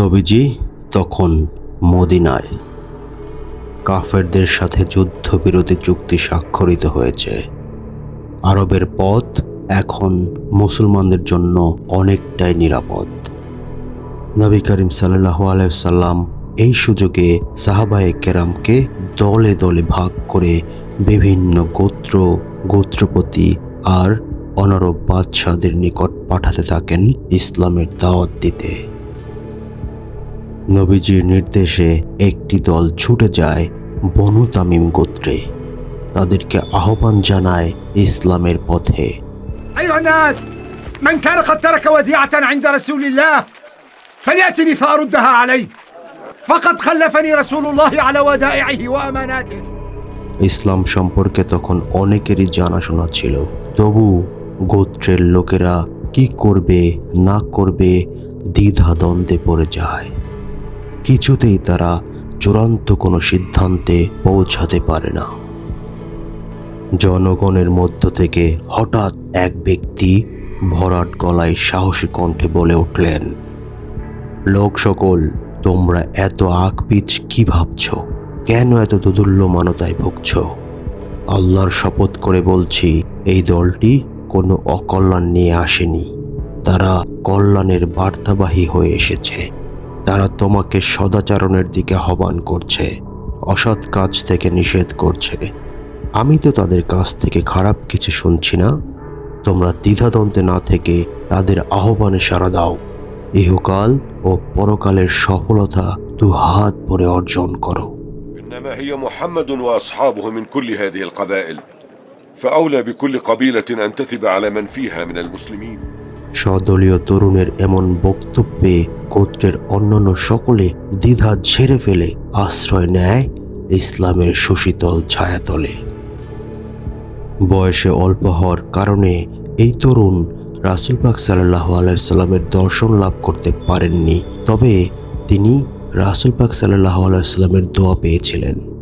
নবীজি তখন মদিনায় কাফেরদের সাথে যুদ্ধবিরতি চুক্তি স্বাক্ষরিত হয়েছে। আরবের পথ এখন মুসলমানদের জন্য অনেকটাই নিরাপদ। নবী করিম সাল্লাহ আলাইসাল্লাম এই সুযোগে সাহাবায়ে কেরামকে দলে দলে ভাগ করে বিভিন্ন গোত্র, গোত্রপতি আর অনারব বাদশাদের নিকট পাঠাতে থাকেন ইসলামের দাওয়াত দিতে। নবীজির নির্দেশে একটি দল ছুটে যায় বনু তামিম গোত্রে তাদেরকে আহ্বান জানায় ইসলামের পথে أيها الناس من كان قد ترك وديعة عند رسول الله فليأتني فأردها عليه فقد خلفني رسول الله على ودائعه وأماناته ইসলাম সম্পর্কে তখন অনেকেরই জানাশোনা ছিল তবু গোত্রের লোকেরা কি করবে না করবে দ্বিধা দ্বন্দ্বে পড়ে যায় কিছুতেই তারা চূড়ান্ত কোনো সিদ্ধান্তে পৌঁছাতে পারে না। জনগণের মধ্য থেকে হঠাৎ এক ব্যক্তি ভরাট গলায় সাহসী কণ্ঠে বলে উঠলেন, লোক সকল, তোমরা এত আকপিচ কি ভাবছ? কেন এত দুদুল্য মানতায় ভুগছ? আল্লাহর শপথ করে বলছি, এই দলটি কোনো অকল্যাণ নিয়ে আসেনি। তারা কল্যাণের বার্তাবাহী হয়ে এসেছে। তোমাকে সদাচরণের দিকে আহ্বান করছে অসৎ কাজ থেকে নিষেধ করছে আমি তো তাদের কাছ থেকে খারাপ কিছু শুনছি না তোমরা দ্বিধাদ্বন্দ্বে না থেকে তাদের আহ্বানে সাড়া দাও ইহকাল ও পরকালের সফলতা দু হাত ভরে অর্জন করো إنما هي محمد وأصحابه من كل هذه القبائل فأولى بكل قبيلة أن تثب على من فيها من المسلمين সদলীয় তরুণের এমন বক্তব্যে গোত্রের অন্যান্য সকলে দ্বিধা ঝেড়ে ফেলে আশ্রয় নেয় ইসলামের সুশীতল ছায়াতলে। বয়সে অল্প হওয়ার কারণে এই তরুণ রাসুল পাক সাল্লাহ আলাইসাল্লামের দর্শন লাভ করতে পারেননি, তবে তিনি রাসুল পাক সাল্লাহ আলাইসাল্লামের দোয়া পেয়েছিলেন।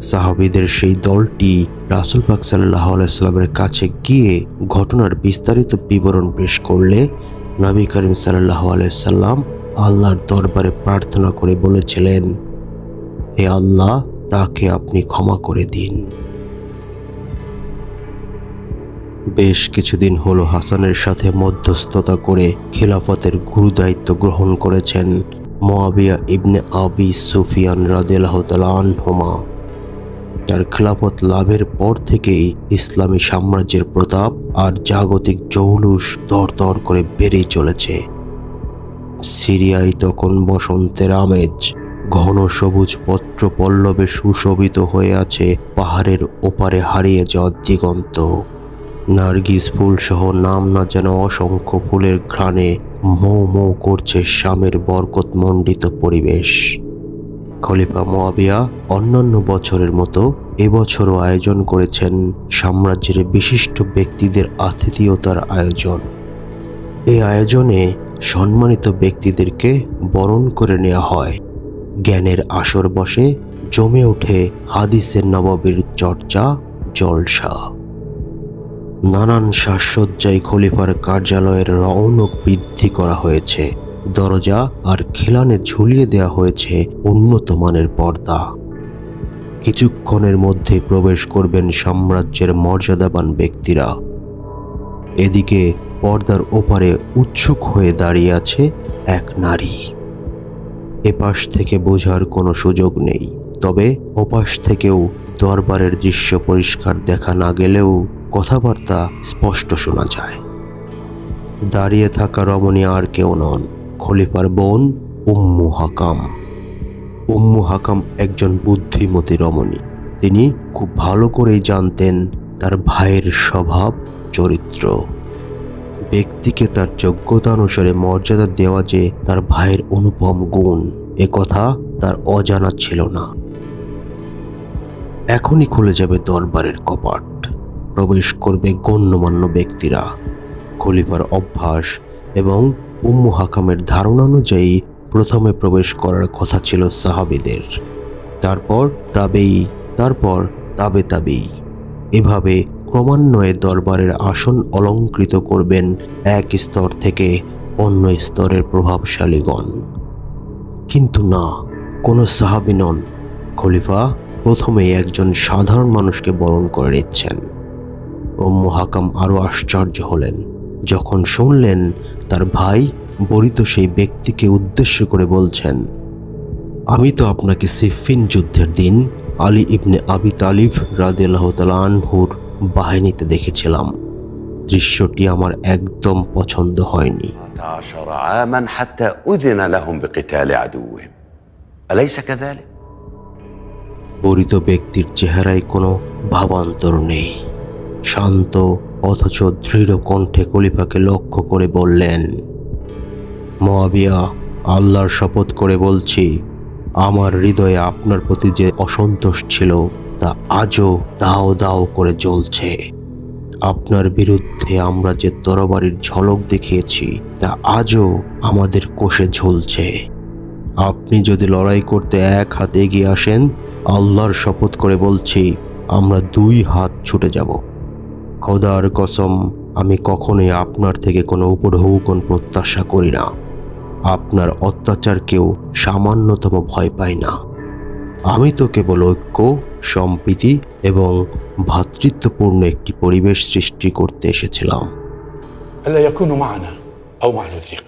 সাহাবিদের সেই দলটি রাসুল পাক সাল্লাহ আলাইস্লামের কাছে গিয়ে ঘটনার বিস্তারিত বিবরণ পেশ করলে নবী করিম সাল্লাহ আলাইসাল্লাম আল্লাহর দরবারে প্রার্থনা করে বলেছিলেন, হে আল্লাহ, তাকে আপনি ক্ষমা করে দিন। বেশ কিছুদিন হলো হাসানের সাথে মধ্যস্থতা করে খিলাফতের গুরুদায়িত্ব গ্রহণ করেছেন মোয়াবিয়া ইবনে আবি সুফিয়ান রাদেলাহ আনহুমা। তার খেলাফত লাভের পর থেকেই ইসলামী সাম্রাজ্যের প্রতাপ আর জাগতিক জৌলুস দর করে বেড়েই চলেছে। সিরিয়ায় তখন বসন্তের আমেজ, ঘন সবুজ পত্র পল্লবে সুশোভিত হয়ে আছে পাহাড়ের ওপারে হারিয়ে যাওয়া দিগন্ত। নার্গিস ফুল সহ নাম না যেন অসংখ্য ফুলের ঘ্রাণে মৌ মৌ করছে স্বামের বরকতমণ্ডিত পরিবেশ। খলিফা মোয়াবিয়া অন্যান্য বছরের মতো এবছরও আয়োজন করেছেন সাম্রাজ্যের বিশিষ্ট ব্যক্তিদের আতিথিয়তার আয়োজন। এই আয়োজনে সম্মানিত ব্যক্তিদেরকে বরণ করে নেওয়া হয়। জ্ঞানের আসর বসে জমে ওঠে হাদিসের নবাবের চর্চা, জলসা। নানান সাজসজ্জায় খলিফার কার্যালয়ের রৌনক বৃদ্ধি করা হয়েছে। দরজা আর খিলানে ঝুলিয়ে দেওয়া হয়েছে উন্নত মানের পর্দা। কিছুক্ষণের মধ্যে প্রবেশ করবেন সাম্রাজ্যের মর্যাদাবান ব্যক্তিরা। এদিকে পর্দার ওপারে উৎসুক হয়ে দাঁড়িয়ে আছে এক নারী। এপাশ থেকে বোঝার কোনো সুযোগ নেই, তবে ওপাশ থেকেও দরবারের দৃশ্য পরিষ্কার দেখা না গেলেও কথাবার্তা স্পষ্ট শোনা যায়। দাঁড়িয়ে থাকা রমণী আর কেউ নন। খলিফার বোন উম্মু হাকাম। উম্মু হাকাম একজন বুদ্ধিমতী রমণী। তিনি খুব ভালো করেই জানতেন তার ভাইয়ের স্বভাব, চরিত্র। ব্যক্তিকে তার যোগ্যতা অনুসারে মর্যাদা দেওয়া যে তার ভাইয়ের অনুপম গুণ, এ কথা তার অজানা ছিল না। এখনই খুলে যাবে দরবারের কপাট। প্রবেশ করবে গণ্যমান্য ব্যক্তিরা, খলিফার অভ্যাস এবং উম্মু হাকামের ধারণা অনুযায়ী প্রথমে প্রবেশ করার কথা ছিল সাহাবিদের। তারপর তাবেই, তারপর তাবে তাবেই। এভাবে ক্রমান্বয়ে দরবারের আসন অলঙ্কৃত করবেন এক স্তর থেকে অন্য স্তরের প্রভাবশালীগণ। কিন্তু না, কোনো সাহাবি নন। খলিফা প্রথমেই একজন সাধারণ মানুষকে বরণ করে নিচ্ছেন। উম্মু হাকাম আরও আশ্চর্য হলেন। যখন শুনলেন তার ভাই বরিত সেই ব্যক্তিকে উদ্দেশ্য করে বলছেন আমি তো আপনাকে সিফিন যুদ্ধের দিন আলী ইবনে আবি তালিফ রাদিল্লাহ আনহুর বাহিনীতে দেখেছিলাম। দৃশ্যটি আমার একদম পছন্দ হয়নি। বরিত ব্যক্তির চেহারায় কোনো ভাবান্তর নেই। শান্ত অথচ দৃঢ় কণ্ঠে খলিফাকে লক্ষ্য করে বললেন, মহাবিয়া, আল্লাহর শপথ করে বলছি, আমার হৃদয়ে আপনার প্রতি যে অসন্তোষ ছিল, তা আজও দাও দাও করে জ্বলছে। আপনার বিরুদ্ধে আমরা যে তরবারির ঝলক দেখিয়েছি, তা আজও আমাদের কোষে ঝুলছে। আপনি যদি লড়াই করতে এক হাতে এগিয়ে আসেন, আল্লাহর শপথ করে বলছি, আমরা দুই হাত ছুটে যাব। খোদার কসম আমি কখনোই আপনার থেকে কোনো উপঢৌকন প্রত্যাশা করি না আপনার অত্যাচারকেও সামান্যতম ভয় পাই না আমি তো কেবল ঐক্য সম্প্রীতি এবং ভ্রাতৃত্বপূর্ণ একটি পরিবেশ সৃষ্টি করতে এসেছিলাম ألا يكونوا معنا أو مع الإفريق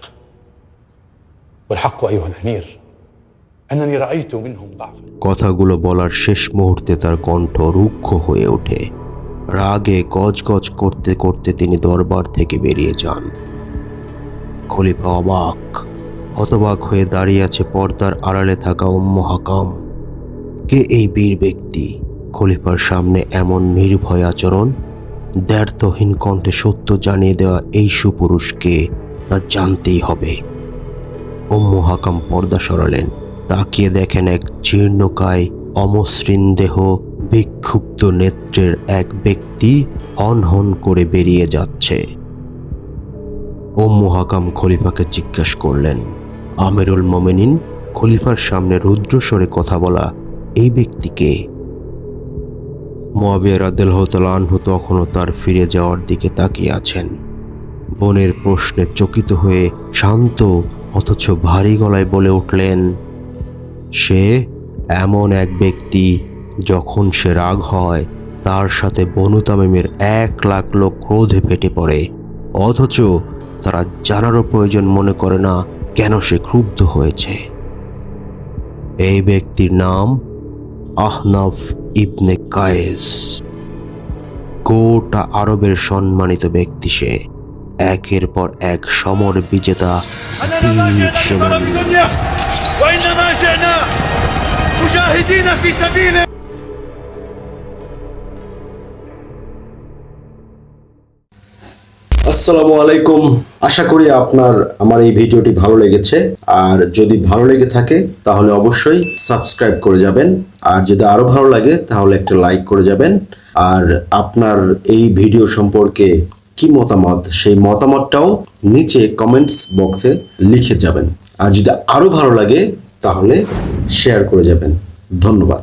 والحق أيها الأمير أنني رأيت منهم ضعفا কথাগুলো বলার শেষ মুহূর্তে তার কণ্ঠ রুক্ষ হয়ে ওঠে রাগে গজগজ করতে করতে তিনি দরবার থেকে বেরিয়ে যান। খলিফা অবাক, হতবাক হয়ে দাঁড়িয়ে আছে পর্দার আড়ালে থাকা উম্ম হাকাম কে এই বীর ব্যক্তি? খলিফার সামনে এমন নির্ভয় আচরণ, দ্ব্যর্থহীন কণ্ঠে সত্য জানিয়ে দেওয়া এই সুপুরুষকে তা জানতেই হবে। উম্মু হাকাম পর্দা সরালেন, তাকিয়ে দেখেন এক জীর্ণকায়, অমসৃণ দেহ বিক্ষুব্ধ নেত্রের এক ব্যক্তি হন হন করে বেরিয়ে যাচ্ছে। উম্মু হাকাম খলিফাকে জিজ্ঞাসা করলেন, আমিরুল মোমেনিন, খলিফার সামনে রুদ্রস্বরে কথা বলা এই ব্যক্তিকে মোয়াবিয়া রাদেলাহ আনহু তখনও তার ফিরে যাওয়ার দিকে তাকিয়ে আছেন। বোনের প্রশ্নে চকিত হয়ে শান্ত অথচ ভারী গলায় বলে উঠলেন, সে এমন এক ব্যক্তি যখন সে রাগ হয়, তার সাথে বনু তামিমের এক লাখ লোক ক্রোধে ফেটে পড়ে। অথচ তারা জানারও প্রয়োজন মনে করে না কেন সে ক্রুব্ধ হয়েছে। এই ব্যক্তির নাম আহনাফ ইবনে কায়েস। গোটা আরবের সম্মানিত ব্যক্তি সে। একের পর এক সমর বিজেতা আসসালামু আলাইকুম। আশা করি আপনার, আমার এই ভিডিওটি ভালো লেগেছে। আর যদি ভালো লেগে থাকে, তাহলে অবশ্যই সাবস্ক্রাইব করে যাবেন। আর যদি আরও ভালো লাগে, তাহলে একটা লাইক করে যাবেন। আর আপনার এই ভিডিও সম্পর্কে কি মতামত, সেই মতামতটাও নিচে কমেন্টস বক্সে লিখে যাবেন। আর যদি আরও ভালো লাগে, তাহলে শেয়ার করে যাবেন। ধন্যবাদ।